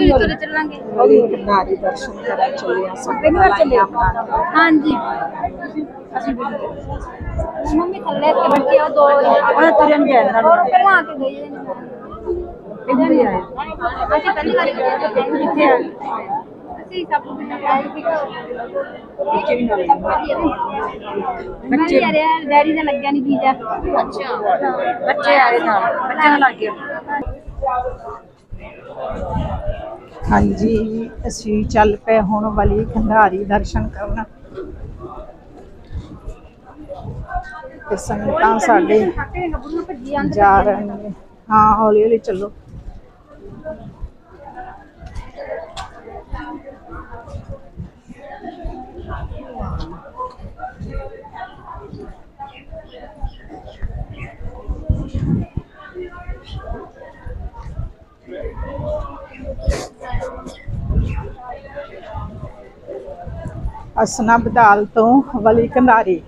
ਹੌਲੀ ਤੁਰੇ ਚੱਲਾਂਗੇ ਹੌਲੀ ਨਾਰੀ ਦਰਸ਼ਨ ਕਰਨ ਚੱਲੇ ਆ ਸਭ ਪਹਿਲਾਂ ਚੱਲੇ ਹਾਂਜੀ। ਮੰਮੀ ਥੱਲੇ ਤੇ ਬੈਠੀ ਆ ਦੋ ਉਹ ਤੁਰਨ ਜਾਣਾ ਹੋਰ ਪਹਿਲਾਂ ਆ ਕੇ ਗਈ ਨੇ ਇੱਧਰ ਹੀ ਆਏ। ਅਸੀਂ ਪਹਿਲੀ ਵਾਰੀ ਗਏ ਕਿੱਥੇ ਆ ਅਸੀਂ ਸਭ ਬੱਚੇ ਵੀ ਨਾਲ ਬੱਚੇ ਯਾਰ ਡੈਡੀ ਦਾ ਲੱਗਿਆ ਨਹੀਂ ਵੀਜ਼ਾ ਅੱਛਾ। ਬੱਚੇ ਆਏ ਨਾਲ। ਬੱਚਿਆਂ ਨਾਲ ਲੱਗ ਗਿਆ। ਹਾਂਜੀ ਅਸੀਂ ਚੱਲ ਪਏ ਹੁਣ ਵਾਲੀ ਖੰਡਾਰੀ ਦਰਸ਼ਨ ਕਰਨ। ਤੇ ਸੰਗਤਾਂ ਸਾਡੇ ਜਾ ਰਹੇ ਨੇ। ਹਾਂ ਹੌਲੀ ਹੌਲੀ ਚੱਲੋ। ਅਸਨਾ ਬਦਾਲ ਤੋਂ ਵਲੀ ਕੰਧਾਰੀ।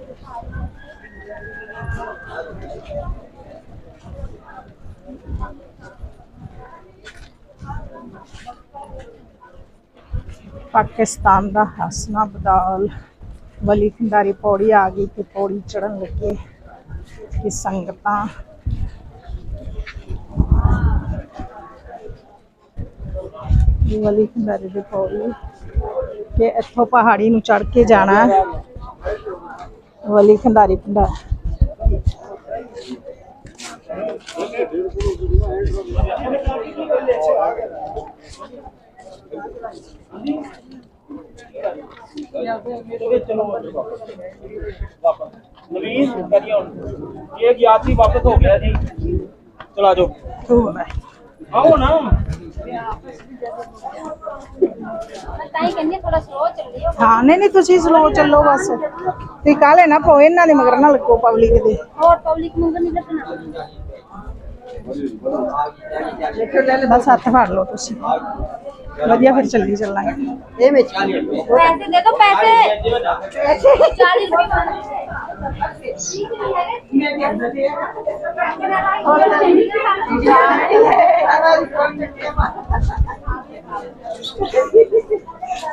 ਪਾਕਿਸਤਾਨ ਦਾ ਹਸਨਾ ਬਦਾਲ ਵਲੀ ਖੰਡਾਰੀ ਪੌੜੀ ਆ ਗਈ ਤੇ ਪੌੜੀ ਚੜਨ ਲੱਗੇ ਕਿ ਸੰਗਤਾਂ ਵਲੀ ਖੰਡਾਰੀ ਦੀ ਪੌੜੀ ਕਿ ਇੱਥੋਂ ਪਹਾੜੀ ਨੂੰ ਚੜ ਕੇ ਜਾਣਾ। ਵਲੀ ਖੰਡਾਰੀ ਪਿੰਡਾ ਨਵੀਨ ਹੁਣ। ਇਹ ਗਿਆ ਸੀ ਵਾਪਸ ਹੋ ਗਿਆ ਜੀ। ਚਲਾ ਜਾਓ। ਆਓ ਨਾ। ਤਾਂ ਹੀ ਕਹਿੰਦੀ ਥੋੜਾ ਸਲੋ ਚੱਲਿਓ ਹਾਂ ਨਹੀਂ ਨਹੀਂ ਤੁਸੀਂ ਸਲੋ ਚੱਲੋ ਬਸ। ਤੁਸੀਂ ਕਾਲੇ ਨਾ ਪੋ ਇਹਨਾਂ ਦੇ ਮਗਰ ਨਾ ਲੱਗੋ ਪਬਲਿਕ ਦੇ। ਹੋਰ ਪਬਲਿਕ ਨੂੰ ਨਹੀਂ ਲੱਗਣਾ। ਬਸ ਹੱਥ ਫੜ ਲਓ ਤੁਸੀਂ। ਵਧੀਆ ਫਿਰ ਚੱਲੀ ਚੱਲਾਂਗੇ। ਇਹ ਵਿੱਚ ਪੈਸੇ ਦੇ ਦੋ ਪੈਸੇ। 40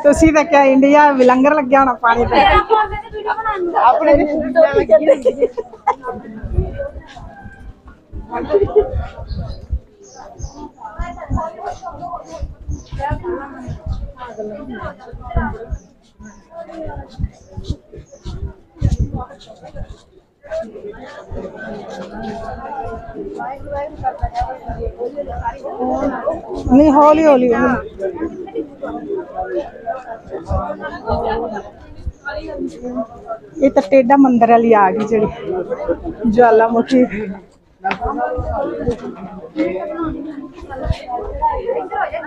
ਤੁਸੀਂ ਤਾਂ ਕਿਹਾ ਇੰਡੀਆ ਵੀ ਲੰਗਰ ਲੱਗਿਆ ਹੋਣਾ ਪਾਣੀ ਤੇ। ਆਪਣੇ ਨਹੀਂ ਹੌਲੀ ਹੌਲੀ ਇਹ ਤਾਂ ਟੇਡਾ ਮੰਦਰ ਵਾਲੀ ਆ ਗਈ ਜਿਹੜੀ। ਜਵਾਲਾਮੁਖੀ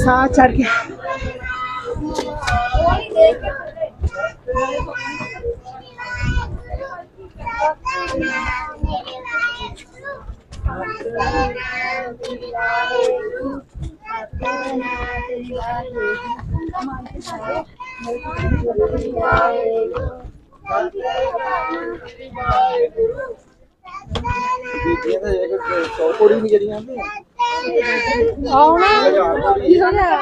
ساتھ چڑھ کے۔ ਚੜ ਗਿਆ ਹੌਲੀ ਦੇਖ ਕੇ ਕੁੜੀ ਨਹੀਂ ਜਿਹੜੀਆਂ ਆਉਣਾ। ਕੀ ਹੋ ਰਿਹਾ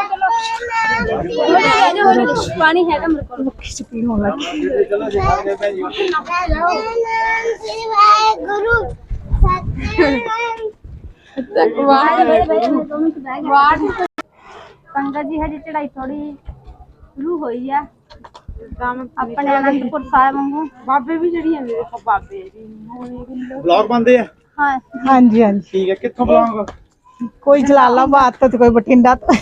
ਪਾਣੀ ਹੈਗਾ ਮੇਰੇ ਕੋਲ। ਮੁੱਖੀ ਚ ਪੀ ਹੋਣ ਲੱਗੀ ਚਲੋ ਜੀ ਖਾਣੇ ਭੈਣ ਜੀ। ਸੰਗਤ ਜੀ ਹਜੇ ਚੜਾਈ ਥੋੜੀ ਸ਼ੁਰੂ ਹੋਈ ਆ। ਆਪਣੇ ਅਨੰਦਪੁਰ ਸਾਹਿਬ ਵਾਂਗੂ। ਬਾਬੇ ਵੀ ਜਿਹੜੀਆਂ ਨੇ ਦੇਖੋ ਬਾਬੇ ਵੀ ਹੋਣੇ ਵੀ ਬਲੌਗ ਬੰਦੇ ਆ? ਹਾਂ। ਹਾਂਜੀ ਹਾਂਜੀ। ਠੀਕ ਹੈ ਕਿੱਥੋਂ ਬਲੌਗ ਕੋਈ ਜਲਾਲਾਬਾਦ ਤੋਂ ਤੇ ਕੋਈ ਬਠਿੰਡਾ ਤੋਂ।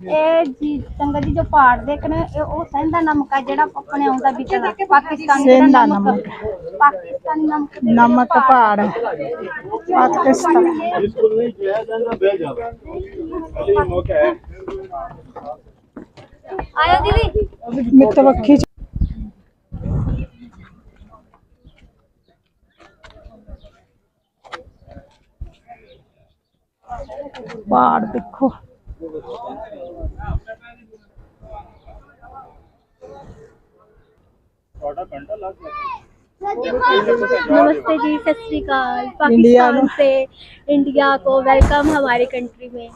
ਇਹ ਜੀ ਸੰਗਤ ਜੀ ਜੋ ਪਹਾੜ ਦੇਖਣੇ ਇਹ ਉਹ ਸਹਿੰਦਾ ਨਮਕ ਆ ਜਿਹੜਾ ਆਪਣੇ ਆਉਂਦਾ ਵਿੱਚ ਦਾ ਪਾਕਿਸਤਾਨੀ ਸਹਿੰਦਾ ਨਮਕ ਪਾਕਿਸਤਾਨੀ ਨਮਕ ਦੇ ਨਮਕ ਪਹਾੜ ਪਾਕਿਸਤਾਨ। ਬਿਲਕੁਲ ਨਹੀਂ ਜਾਂਦਾ ਬਹਿ ਜਾਵੇ। ਅਲੀ ਮੌਕਾ ਹੈ। آیا دیدی؟ متوقع پہاڑ دیکھو۔ نمستے جی ست شری پاکستان سے انڈیا کو ویلکم ہماری کنٹری میں۔